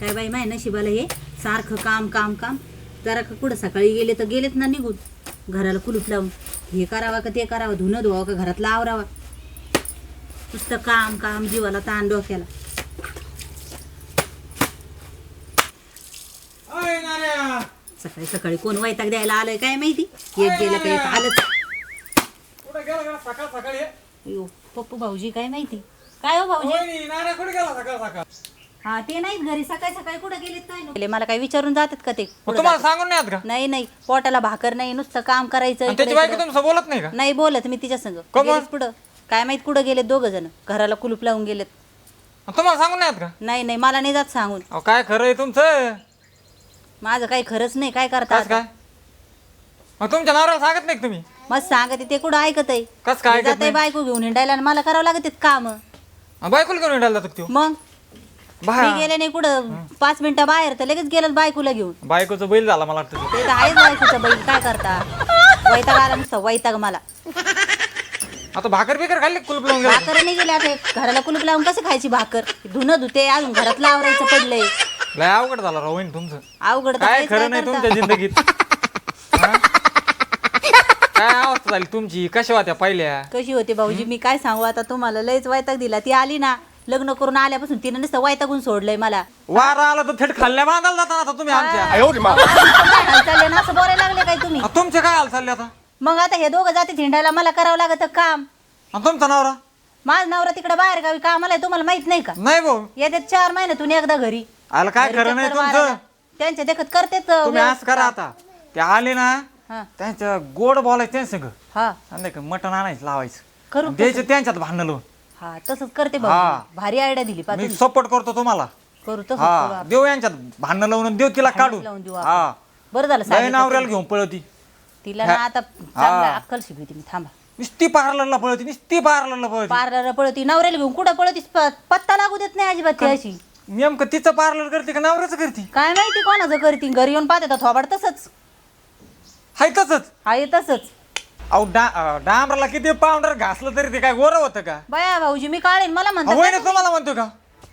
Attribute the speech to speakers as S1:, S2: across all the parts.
S1: काय बाई माय नशिबाला हे सारखं काम काम काम. जरा का कुठं सकाळी गेले तर गेलेच ना निघून. घराला कुलूप लावून. हे करावं का ते करावं धुणं धुवावं का घरातला आवरावा नुसतं काम काम जीवाला ताण डोक्याला. सकाळी सकाळी कोण वैताग द्यायला आलंय काय माहिती? एक गेलं का एक आलंच.
S2: कुठे गेला गेला सकाळ सकाळी?
S1: अयो, पप्पू भाऊजी काय माहिती? काय हो भाऊजी?
S2: कुठे गेला सकाळ सकाळ?
S1: हा ते नाहीत घरी. सकाळी सकाळी कुठं गेलेत काय नाही मला काय विचारून जातात का ते?
S2: मग
S1: कुठं
S2: तुम्हाला
S1: जातात?
S2: सांगून नाही का?
S1: नाही नाही. पोटाला भाकर नाही नुसतं काम करायचं
S2: आणि
S1: इकडे
S2: त्याची बायको
S1: इकडे.
S2: तुमचं बोलत नाही का?
S1: नाही बोलत मी तिच्या संग.
S2: का मग?
S1: गेलेच पुढं. काय माहीत कुठं गेलेत दोघ जण. घराला कुलूप लावून गेलेत.
S2: आणि तुम्हाला सांगून नाही का?
S1: नाही नाही. मला नाही जात सांगून.
S2: अहो काय खरं आहे तुमचं?
S1: माझं काही खरंच नाही. काय करता
S2: कस काय? मग तुमच्या नवऱ्याला सांगत नाही का तुम्ही?
S1: मग सांगते ते कुठं ऐकत आहे?
S2: कस काय ऐकत
S1: जाते
S2: नाही?
S1: बायको घेऊन हिंडायला आणि मला करावं लागत काम.
S2: अहो, बायकोला घेऊन हिंडायला जातो
S1: मग?
S2: बा
S1: मी गेले नाही कुठं. पाच मिनिटं बाहेर तर लगेच गेलं बायकोला घेऊन.
S2: बायकोचं बैल झाला मला वाटतं
S1: ते तर आहेच बायकोचं बैल. काय करता? वैताग आला नुसतं. वैताग मला.
S2: आता भाकर बिकर खाल्ली कुलूप लावून गेला
S1: भाकर नाही गेले आता. घराला कुलूप लावून कशी खायची भाकर? धुणं धुते अजून घरातलं आवरायचं पडलंय.
S2: लय अवघड झाला वहिनी तुमचं.
S1: अवघड तर
S2: काय
S1: आहेच,
S2: खरं नाही
S1: करता?
S2: तुमच्या जिंदगीत. हा? काय अवस्था झाली तुमची? कशा होत्या पहिल्या?
S1: कशी होती भाऊजी? मी काय सांगू आता? तुम्हाला लयच वैताग दिला. ती आली ना लग्न करून आल्यापासून तिने नुसतं वैतागून सोडलंय मला.
S2: वारा आला तर थेट खाल्ल्या बांधायला जाता आता तुम्ही आमच्या
S1: काय हाल चालले ना? असं बोलायला लागले काय तुम्ही?
S2: आ, तुमचे काय हाल चालले आता?
S1: मग आता हे दोघं जाते हिंडायला मला करावं लागत काम.
S2: आणि तुमचा नवरा?
S1: माझा नवरा तिकडे बाहेर गावी कामाला आहे, तुम्हाला माहीत नाही का?
S2: नाही भाऊ.
S1: येतात चार महिन्यातून एकदा घरी.
S2: आला काय
S1: घरी
S2: खरं नाही तुमचं?
S1: मारायला. त्यांच्या देखत करतेच
S2: तुम्ही असं करा आता. ते आले ना
S1: हा.
S2: त्यांच्या गोड बोलायचं त्यांच्या संग
S1: हा
S2: नाही का मटण आणायचं लावायचं.
S1: करू
S2: आणि द्यायचं त्यांच्यात भांडण लावून.
S1: हा तसंच करते
S2: हा.
S1: भाऊ भारी आयडिया दिली पा
S2: मी
S1: तुम्ही.
S2: सपोर्ट करतो तुम्हाला.
S1: करू तसंच करू.
S2: हा
S1: आपण.
S2: देऊ यांच्यात. भांडण लावून देऊ तिला काढून.
S1: लावून देऊ आपण.
S2: हा.
S1: बरं झालं
S2: लय
S1: सांगितलं
S2: नवऱ्याला. घेऊन पळती.
S1: तिला ना आता चांगला अक्कल शिकवते मी थांबा.
S2: नुसती पार्लरला पळती नुसती पार्लरला पळती.
S1: पार्लर पळती. नवऱ्याला घेऊन कुठं पळतीस? प- पत्ता लागू देत नाही अजिबात ती अशी.
S2: नेमकं तिचं पार्लर करते का नवऱ्याचं करते?
S1: काय माहिती कोणाचं करती? घरी येऊन पाहते तर थोबाड तसंच.
S2: हाय तसंच.
S1: हा हे तसंच.
S2: अहो डा अं, डांबराला किती पावडर घासलं तरी ते काय गोरं होतं का?
S1: बाया भाऊजी मी काढेन. मला
S2: वहिनी तुम्हाला म्हणतो का?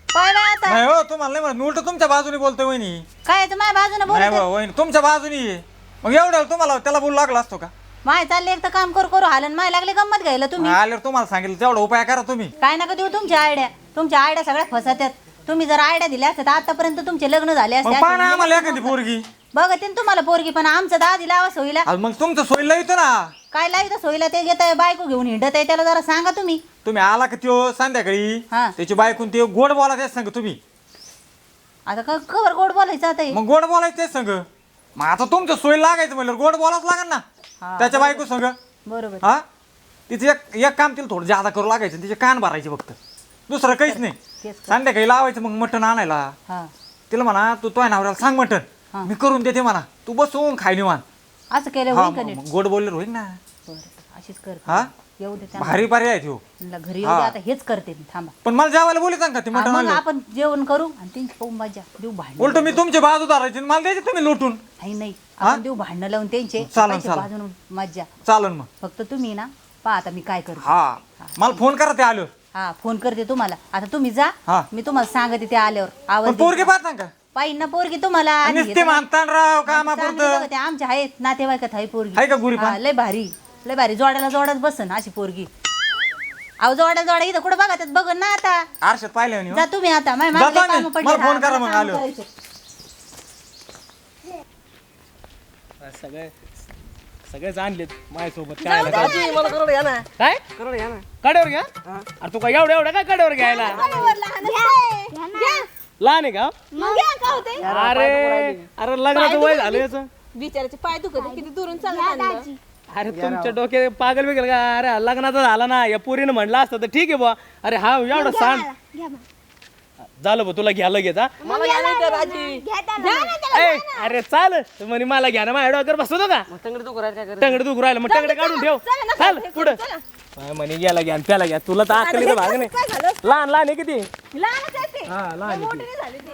S1: काय बाय आता.
S2: नाही हो तुम्हाला नाही म्हणत. मी उलट तुमच्या बाजूने बोलतोय वहिनी.
S1: काय माझ्या बाजूने
S2: नाही
S1: बोलत
S2: बा, वहिनी तुमच्या बाजूने. ये मग एवढं तुम्हाला त्याला बोलू लागला असतो का?
S1: माय चालले एक तर काम करू करू. हालन माय लागले गंमत घ्यायला तुम्ही.
S2: आल्यावर तुम्हाला सांगितलं तेवढा उपाय करा तुम्ही.
S1: काय नका देऊ तुमच्या आयड्या. तुमच्या आयड्या सगळ्या फसत्यात तुम्ही जर आयड्या दिल्या असत्या तर आतापर्यंत तुमचे लग्न झाले
S2: मग
S1: असते
S2: पाहा ना आम्हाला एखादी पोरगी.
S1: बघते ना तुम्हाला पोरगी पण आमचं दादी लावा सोयीला.
S2: मग तुमचं सोयीला येतो ना.
S1: काय लावित सोयीला? ते घेत बायको घेऊन हिंडत आहे त्याला जरा सांगा तुम्ही.
S2: तुम्ही आला का त्यो संध्याकाळी?
S1: हा.
S2: त्याची बायकून ते गोड बोला तेच सांग तुम्ही.
S1: आता क- कवर गोड बोलायचं आता हे?
S2: मग गोड बोलायचं तेच सांग. मग आता तुमचं सोय लागायचं म्हणलं गोड बोलाच लागेल ना. त्याच्या बायको संग.
S1: बरोबर.
S2: हा? तिचं एक एक काम तिला थोडं जादा करू लागायचं तिचे कान भरायचे फक्त. दुसरं काहीच नाही.
S1: तेच कर.
S2: संध्याकाळी लावायचं मग मटण आणायला.
S1: हा.
S2: तिला म्हणा तू तो नवऱ्याला सांग. मटण. मी करून देते म्हणा तू बसून खाय निवान
S1: असं केलं
S2: हा
S1: होईल का
S2: मग
S1: नीट?
S2: मग गोड बोलले होईल ना.
S1: बरं अशीच कर.
S2: हा?
S1: येऊ दे त्यांना.
S2: भारी पर्याय आहे
S1: त्यांना घरी येऊ दे आता हेच करते मी थांबा.
S2: पण मला जेवायला बोलत का? ते
S1: हा, मग आपण जेवण करू आणि त्यांची पाहून मजा. देऊ भांडण
S2: उलट मी तुमची बाजू धरायची आणि मला द्यायची तुम्ही लुटून.
S1: नाही नाही. आपण देऊ भांडणं लावून त्यांचे
S2: चालेल,
S1: पैसे
S2: चालेल.
S1: बाजून मज्जा.
S2: चालन मग.
S1: फक्त तुम्ही ना पहा आता मी काय करते.
S2: हा. मला फोन करा ते आलो
S1: हा फोन करते तुम्हाला. आता तुम्ही जा.
S2: हा.
S1: मी तुम्हाला सांगते ते आल्यावर. आवाज
S2: पण पोरगी पाहता का?
S1: पाहिजे ना पोरगी तुम्हाला आणि
S2: नुसते मानतान राव
S1: चांगली
S2: कामापुरतं.
S1: बघा, ते आमच्या आहेत नातेवाईकात आहे पोरगी.
S2: आहे का गुरी?
S1: हा, लय भारी. लय भारी. जोड्याला जोडाच बसन अशी पोरगी. अहो जोड्या जोड्या इथं कुठं बघा त्यात बघ ना आता.
S2: आरशात पाहिले म्हणे हो.
S1: जा तुम्ही आता. माझ्या
S2: जातो
S1: मागे लय
S2: आम्ही.
S1: कामं पडली.
S2: मला फोन करा मग.
S1: करायचे.
S3: सगळे सगळेच आणलेत माझ्यासोबत. काय? आलं.
S4: मला करोड घ्या ना.
S3: काय?
S4: करोड घ्या ना.
S3: कड्यावर घ्या? अरे तू काय एवढं एवढं काय कड्यावर घ्यायला? लहान आहे का? अरे अरे लग्नाचं वय झालं याचं.
S4: बिचाराचे पाय दुखत किती दुरून चालत
S3: अरे तुमच्या डोक्यात पागल बिगल का? अरे लग्नाचं झालं ना या पोरीनं म्हणलं असतं तर ठीक आहे बा अरे हा एवढं सांग. झालं बा तुला घ्या लगेच हा.
S4: मला घ्या नाही तर राजी.
S3: ए, अरे चाल. तू म्हणे मला घ्या ना माझ्या डोक्यावर बसवतो का
S4: तंगडी दुखू राहिली काय
S3: टंगड दुख राहिलं मग टंगडे काढून ठेव. चाल पुढं. म्हणे गेला घ्या आणि त्याला घ्या. तुला तर अकलीचं भाग नाही. लहान लहान आहे किती?
S4: लहानच आहे ते.
S3: हा लहान आहे ती.
S4: मोठी नाही झाली ते.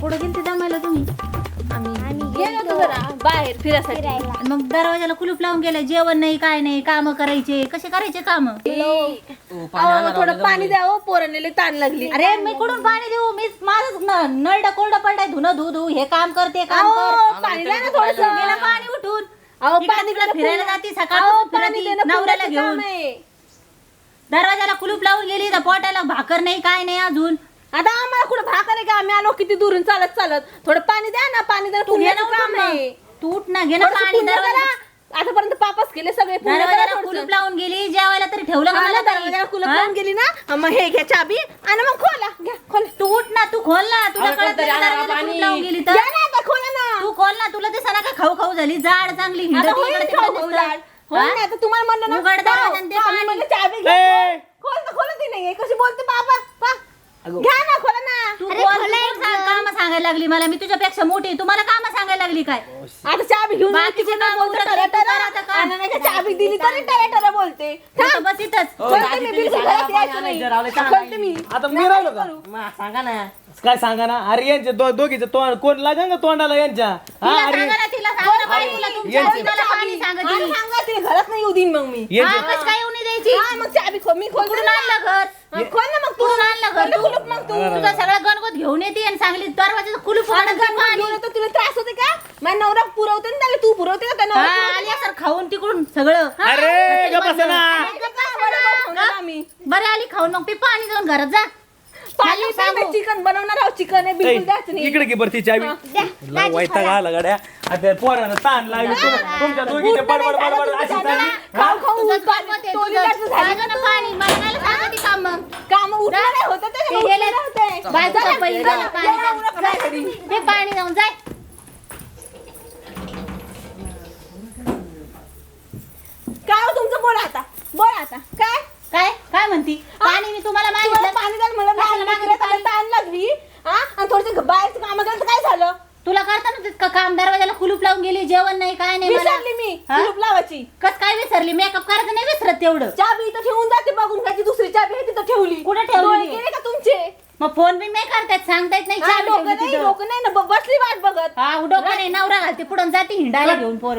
S1: कुठं गेलते दमायला तुम्ही.
S4: आम्ही गेलो होतो जरा बाहेर फिरायसाठी.
S1: आणि मग दरवाजाला कुलूप लावून गेलं जेवण नाही काय नाही काम करायचे. कसे करायचे काम?
S4: अहो, थोडं पाणी द्या हो पोरांना लई ताण लागली.
S1: अरे मी कुठून पाणी देऊ? मी माझं न- नळ कोरडा पडलाय धुणं धू धू हे काम करते काम कर.
S4: अहो, पाणी द्या ना थोडस.
S1: गेलं पाणी उठून.
S4: अहो,
S1: इकडं
S4: पाणी
S1: तिकडं फिरायला जाते
S4: अहो,
S1: सकाळ
S4: पाणी देणं
S1: नवऱ्याला
S4: पुण्याचं
S1: घेऊन.
S4: आहे.
S1: दरवाजाला कुलूप लावून गेली तर पोटाला भाकर नाही काय नाही अजून.
S4: आता आम्हाला कुठं भाकर आहे का आम्ही आलो किती दुरून चालत चालत थोडं पाणी द्या ना पाणी द्या
S1: तू घे ना
S4: पुण्याचं काम
S1: उठून
S4: आहे
S1: मग. तू उठ ना घे ना
S4: थोडंसं
S1: पाणी
S4: पुण्य
S1: दरवाजा
S4: करा. आतापर्यंत पापच केले सगळे पुण्य करा
S1: दरवाजाला
S4: थोडंसं.
S1: कुलूप लावून गेली जेवायला तरी ठेवलं का
S4: आलं दरवाजाला? कुलप
S1: हा?
S4: लावून गेली ना मग हे घ्या चाबी आणि मग खोला घ्या खोला
S1: तू उठ ना तू खोल ना तुला
S3: अरे
S1: कळत
S3: कोणतरी
S1: नाही
S3: आणा
S1: दरवाजाला
S3: पाणी.
S1: कुलूप लावून गेली तर
S4: घ्या ना आता खोला ना
S1: तू खोल ना तुला दिसा ना का खाऊ खाऊ झाली जाड चांगली हिंडत
S4: आता होईल
S1: इकडं
S4: का
S1: तिकडं
S4: हो
S1: नुसतं.
S4: जाड? होईल ना आता तुम्हाला म्हणलं ना
S1: उघड. दरवाजा आणि ते पाणी.
S4: चाबी घ्या
S3: ए!
S4: खोल तर खोलत नाहीये कशी बोलते बाबा पा
S3: अगं.
S4: घ्या ना खोला ना.
S1: तू काम सांगायला लागली मला. मी तुझ्यापेक्षा मोठी तुम्हाला काम सांगायला लागली काय?
S4: आता चाबी घेऊन
S1: बाकीचे काम तू
S4: चाबी दिली तरी बोलते.
S1: तू तर बस इथंच.
S4: खोलते मी बिलकुल घरात यायचं नाही खोलते मी.
S3: आता मी राहिलो का?
S5: सांगा ना.
S3: काय सांगा ना? अरे यांचे दो दोघीचे तोंड कोण लागा का तोंडाला यांच्या? हा
S1: तिला
S3: अरे.
S1: सांगा ना, तिला सांगा ना बाई, तुला तुमच्या
S3: यांचे-
S1: पाणी.
S4: सांगा घरात नाही येऊ देईन मग मी.
S3: यांचे
S1: हा, काय द्यायची
S4: हा, मग चाबी खो मी खोल
S1: कुठून आणलं घर?
S4: खोल ना मग तू.
S1: कुठून आणलं घर
S4: कुलूप मग तू.
S1: तुझा सगळा गणगोत घेऊन येते आणि सांगली दरवाजाचं कुलूप उघडून.
S4: घेऊन तुला त्रास होते का? माझा नवरा पुरवते ना त्याला तू पुरवते का त्या
S1: हा, आली असं खाऊन तिकडून सगळं. हा?
S3: अरे गप्प बसा ना.
S4: आम्ही
S1: बरं आली खाऊन मग ते पाणी जाऊन घरात जा.
S4: पाणी
S1: सांगू.
S4: चिकन बनवणार आहोत चिकन आहे बिलकुल नाही.
S3: इकडे की बरं ती चावी. वैताग आला गाड्या. आता पोरानं ताण लागली. तुम- तुमच्या दोघीचे बडबड बडबड अशी चालली
S4: खाऊ खाऊ
S1: तुझं
S4: उठवा.
S1: गणगोत आहे,
S4: तो
S1: तुझं.
S4: लिटाचं झालं
S1: सांगा ना पाणी मला काय सांगा ती काम मग
S4: काम उठलं नाही होतं ते
S1: ते
S4: उठलं
S1: गेले.
S4: नव्हते. चला,
S1: पाणी जाऊन.
S4: उरका घरी.
S1: ते पाणी जाऊन जाय.
S4: काय हो तुमचं? बोला आता. बोला आता. काय?
S1: काय? काय म्हणती? पाणी मी तुम्हाला
S4: तुम्हाला
S1: मागितलं.
S4: पाणी द्याल मला
S1: कशाला
S4: लहान
S1: मागितलं
S4: लेकरं, त्याला ताण लागली हा? आणि थोडस बाहेरचं काम केलं तर काय झालं?
S1: तुला करता ना तितकं काम दरवाजाला कुलूप लावून गेली जेवण नाही काय नाही मला
S4: विसरली मी
S1: हा?
S4: कुलूप लावायची.
S1: कस काय विसरली? मेकअप करायचं नाही विसरत तेवढं.
S4: चाबी इथं ठेवून जाते बघून काय ती दुसरी चाबी आहे तिथं ठेवली.
S1: कुठं ठेवली?
S4: डोळे गेले का तुमचे
S1: मग फोन बी नाही करतायत सांगता येत नाही
S4: हा, डोकं
S1: ठेवली
S4: नाही
S1: तिथं.
S4: डोकं नाही ना ब- बसली वाट बघत.
S1: हा डोकं नाही नवरा घालते पुढं जाते हिंडायला घेऊन पोर.